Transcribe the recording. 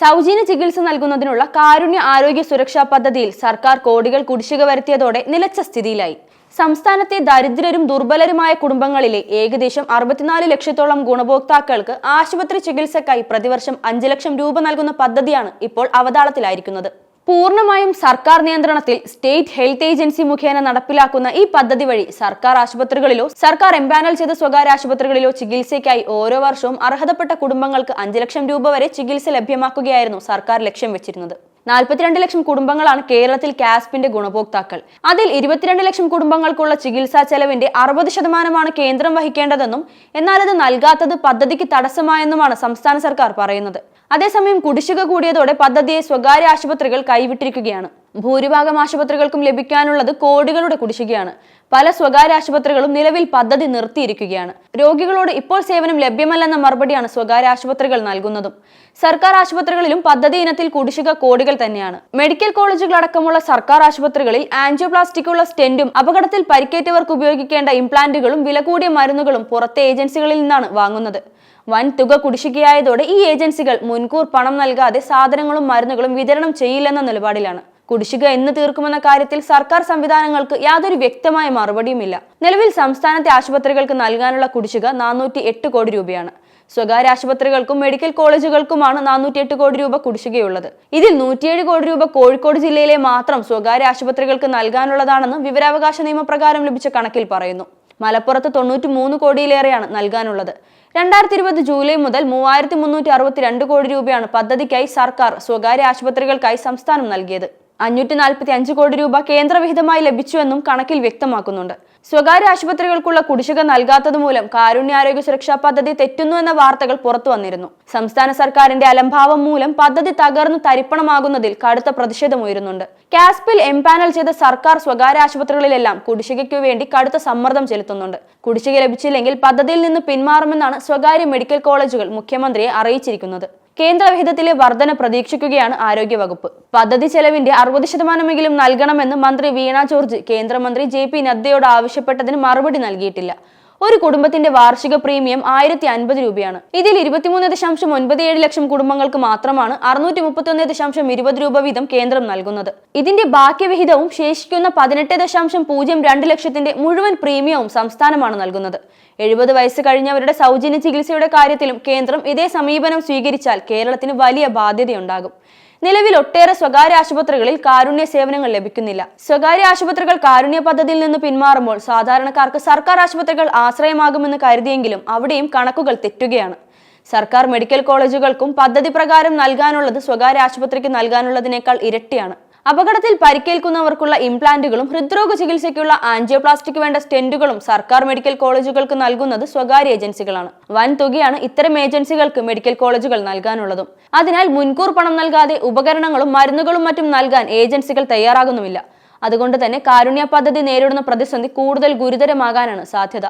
സൗജന്യ ചികിത്സ നൽകുന്നതിനുള്ള കാരുണ്യ ആരോഗ്യ സുരക്ഷാ പദ്ധതിയിൽ സർക്കാർ കോടികൾ കുടിശ്ശിക വരുത്തിയതോടെ നിലച്ച സ്ഥിതിയിലായി. സംസ്ഥാനത്തെ ദരിദ്രരും ദുർബലരുമായ കുടുംബങ്ങളിലെ ഏകദേശം അറുപത്തിനാല് ലക്ഷത്തോളം ഗുണഭോക്താക്കൾക്ക് ആശുപത്രി ചികിത്സക്കായി പ്രതിവർഷം അഞ്ച് ലക്ഷം രൂപ നൽകുന്ന പദ്ധതിയാണ് ഇപ്പോൾ അവതാളത്തിലായിരിക്കുന്നത്. പൂർണമായും സർക്കാർ നിയന്ത്രണത്തിൽ സ്റ്റേറ്റ് ഹെൽത്ത് ഏജൻസി മുഖേന നടപ്പിലാക്കുന്ന ഈ പദ്ധതി വഴി സർക്കാർ ആശുപത്രികളിലോ സർക്കാർ എംപാനൽ ചെയ്ത സ്വകാര്യ ആശുപത്രികളിലോ ചികിത്സയ്ക്കായി ഓരോ വർഷവും അർഹതപ്പെട്ട കുടുംബങ്ങൾക്ക് അഞ്ച് ലക്ഷം രൂപ വരെ ചികിത്സ ലഭ്യമാക്കുകയായിരുന്നു സർക്കാർ ലക്ഷ്യം വെച്ചിരുന്നത്. നാൽപ്പത്തിരണ്ട് ലക്ഷം കുടുംബങ്ങളാണ് കേരളത്തിൽ കാസ്പിന്റെ ഗുണഭോക്താക്കൾ. അതിൽ ഇരുപത്തിരണ്ട് ലക്ഷം കുടുംബങ്ങൾക്കുള്ള ചികിത്സാ ചെലവിന്റെ അറുപത് ശതമാനമാണ് കേന്ദ്രം വഹിക്കേണ്ടതെന്നും എന്നാൽ അത് നൽകാത്തത് പദ്ധതിക്ക് തടസ്സമായെന്നുമാണ് സംസ്ഥാന സർക്കാർ പറയുന്നത്. അതേസമയം കുടിശ്ശിക കൂടിയതോടെ പദ്ധതിയെ സ്വകാര്യ ആശുപത്രികൾ കൈവിട്ടിരിക്കുകയാണ്. ഭൂരിഭാഗം ആശുപത്രികൾക്കും ലഭിക്കാനുള്ളത് കോടികളുടെ കുടിശ്ശികയാണ്. പല സ്വകാര്യ ആശുപത്രികളും നിലവിൽ പദ്ധതി നിർത്തിയിരിക്കുകയാണ്. രോഗികളോട് ഇപ്പോൾ സേവനം ലഭ്യമല്ലെന്ന മറുപടിയാണ് സ്വകാര്യ ആശുപത്രികൾ നൽകുന്നതും. സർക്കാർ ആശുപത്രികളിലും പദ്ധതി ഇനത്തിൽ കുടിശ്ശിക കോടികൾ തന്നെയാണ്. മെഡിക്കൽ കോളേജുകൾ അടക്കമുള്ള സർക്കാർ ആശുപത്രികളിൽ ആൻജിയോപ്ലാസ്റ്റിക്കുള്ള സ്റ്റെന്റും അപകടത്തിൽ പരിക്കേറ്റവർക്ക് ഉപയോഗിക്കേണ്ട ഇംപ്ലാന്റുകളും വില കൂടിയ മരുന്നുകളും പുറത്തെ ഏജൻസികളിൽ നിന്നാണ് വാങ്ങുന്നത്. വൻ തുക കുടിശ്ശികയായതോടെ ഈ ഏജൻസികൾ മുൻകൂർ പണം നൽകാതെ സാധനങ്ങളും മരുന്നുകളും വിതരണം ചെയ്യില്ലെന്ന നിലപാടിലാണ്. കുടിശ്ശിക എന്ന് തീർക്കുമെന്ന കാര്യത്തിൽ സർക്കാർ സംവിധാനങ്ങൾക്ക് യാതൊരു വ്യക്തമായ മറുപടിയുമില്ല. നിലവിൽ സംസ്ഥാനത്തെ ആശുപത്രികൾക്ക് നൽകാനുള്ള കുടിശ്ശിക നാനൂറ്റി എട്ട് കോടി രൂപയാണ്. സ്വകാര്യ ആശുപത്രികൾക്കും മെഡിക്കൽ കോളേജുകൾക്കുമാണ് നാനൂറ്റി എട്ട് കോടി രൂപ കുടിശ്ശികയുള്ളത്. ഇതിൽ നൂറ്റിയേഴ് കോടി രൂപ കോഴിക്കോട് ജില്ലയിലെ മാത്രം സ്വകാര്യ ആശുപത്രികൾക്ക് നൽകാനുള്ളതാണെന്ന് വിവരാവകാശ നിയമപ്രകാരം ലഭിച്ച കണക്കിൽ പറയുന്നു. മലപ്പുറത്ത് തൊണ്ണൂറ്റി മൂന്ന് കോടിയിലേറെയാണ് നൽകാനുള്ളത്. രണ്ടായിരത്തി ഇരുപത് ജൂലൈ മുതൽ മൂവായിരത്തി മുന്നൂറ്റി അറുപത്തിരണ്ട് കോടി രൂപയാണ് പദ്ധതിക്കായി സർക്കാർ സ്വകാര്യ ആശുപത്രികൾക്കായി സംസ്ഥാനം നൽകിയത്. അഞ്ഞൂറ്റി നാൽപ്പത്തി അഞ്ച് കോടി രൂപ കേന്ദ്രവിഹിതമായി ലഭിച്ചുവെന്നും കണക്കിൽ വ്യക്തമാക്കുന്നുണ്ട്. സ്വകാര്യ ആശുപത്രികൾക്കുള്ള കുടിശ്ശിക നൽകാത്തത് മൂലം കാരുണ്യാരോഗ്യ സുരക്ഷാ പദ്ധതി തെറ്റുന്നു എന്ന വാർത്തകൾ പുറത്തു വന്നിരുന്നു. സംസ്ഥാന സർക്കാരിന്റെ അലംഭാവം മൂലം പദ്ധതി തകർന്നു തരിപ്പണമാകുന്നതിൽ കടുത്ത പ്രതിഷേധമുയരുന്നുണ്ട് കാസ്പിൽ എംപാനൽ ചെയ്ത സർക്കാർ സ്വകാര്യ ആശുപത്രികളിലെല്ലാം കുടിശ്ശികയ്ക്കു വേണ്ടി കടുത്ത സമ്മർദ്ദം ചെലുത്തുന്നുണ്ട്. കുടിശ്ശിക ലഭിച്ചില്ലെങ്കിൽ പദ്ധതിയിൽ നിന്ന് പിന്മാറുമെന്നാണ് സ്വകാര്യ മെഡിക്കൽ കോളേജുകൾ മുഖ്യമന്ത്രിയെ അറിയിച്ചിരിക്കുന്നത്. കേന്ദ്രവിഹിതത്തിലെ വർധന പ്രതീക്ഷിക്കുകയാണ് ആരോഗ്യവകുപ്പ്. പദ്ധതി ചെലവിന്റെ അറുപത് ശതമാനമെങ്കിലും നൽകണമെന്ന് മന്ത്രി വീണ ജോർജ് കേന്ദ്രമന്ത്രി ജെ പി നദ്ദയോട് ആവശ്യപ്പെട്ടതിന് മറുപടി നൽകിയിട്ടില്ല. ഒരു കുടുംബത്തിന്റെ വാർഷിക പ്രീമിയം ആയിരത്തി അൻപത് രൂപയാണ്. ഇതിൽ ഇരുപത്തിമൂന്ന് ദശാംശം ഒൻപത് ഏഴ് ലക്ഷം കുടുംബങ്ങൾക്ക് മാത്രമാണ് അറുന്നൂറ്റി മുപ്പത്തി ദശാംശം ഇരുപത് രൂപ വീതം കേന്ദ്രം നൽകുന്നത്. ഇതിന്റെ ബാക്കിവിഹിതവും ശേഷിക്കുന്ന പതിനെട്ട് ദശാംശം പൂജ്യം രണ്ട് ലക്ഷത്തിന്റെ മുഴുവൻ പ്രീമിയവും സംസ്ഥാനമാണ് നൽകുന്നത്. എഴുപത് വയസ്സ് കഴിഞ്ഞവരുടെ സൗജന്യ ചികിത്സയുടെ കാര്യത്തിലും കേന്ദ്രം ഇതേ സമീപനം സ്വീകരിച്ചാൽ കേരളത്തിന് വലിയ ബാധ്യതയുണ്ടാകും. നിലവിൽ ഒട്ടേറെ സ്വകാര്യ ആശുപത്രികളിൽ കാരുണ്യ സേവനങ്ങൾ ലഭിക്കുന്നില്ല. സ്വകാര്യ ആശുപത്രികൾ കാരുണ്യ പദ്ധതിയിൽ നിന്ന് പിന്മാറുമ്പോൾ സാധാരണക്കാർക്ക് സർക്കാർ ആശുപത്രികൾ ആശ്രയമാകുമെന്ന് കരുതിയെങ്കിലും അവിടെയും കണക്കുകൾ തെറ്റുകയാണ്. സർക്കാർ മെഡിക്കൽ കോളേജുകൾക്കും പദ്ധതി പ്രകാരം നൽകാനുള്ളത് സ്വകാര്യ ആശുപത്രിക്ക് നൽകാനുള്ളതിനേക്കാൾ ഇരട്ടിയാണ്. അപകടത്തിൽ പരിക്കേൽക്കുന്നവർക്കുള്ള ഇംപ്ലാന്റുകളും ഹൃദ്രോഗ ചികിത്സയ്ക്കുള്ള ആൻജിയോപ്ലാസ്റ്റിക് വേണ്ട സ്റ്റെന്റുകളും സർക്കാർ മെഡിക്കൽ കോളേജുകൾക്ക് നൽകുന്നത് സ്വകാര്യ ഏജൻസികളാണ്. വൻ തുകയാണ് ഇത്തരം ഏജൻസികൾക്ക് മെഡിക്കൽ കോളേജുകൾ നൽകാനുള്ളതും. അതിനാൽ മുൻകൂർ പണം നൽകാതെ ഉപകരണങ്ങളും മരുന്നുകളും മറ്റും നൽകാൻ ഏജൻസികൾ തയ്യാറാകുന്നുമില്ല. അതുകൊണ്ട് തന്നെ കാരുണ്യ പദ്ധതി നേരിടുന്ന പ്രതിസന്ധി കൂടുതൽ ഗുരുതരമാകാനാണ് സാധ്യത.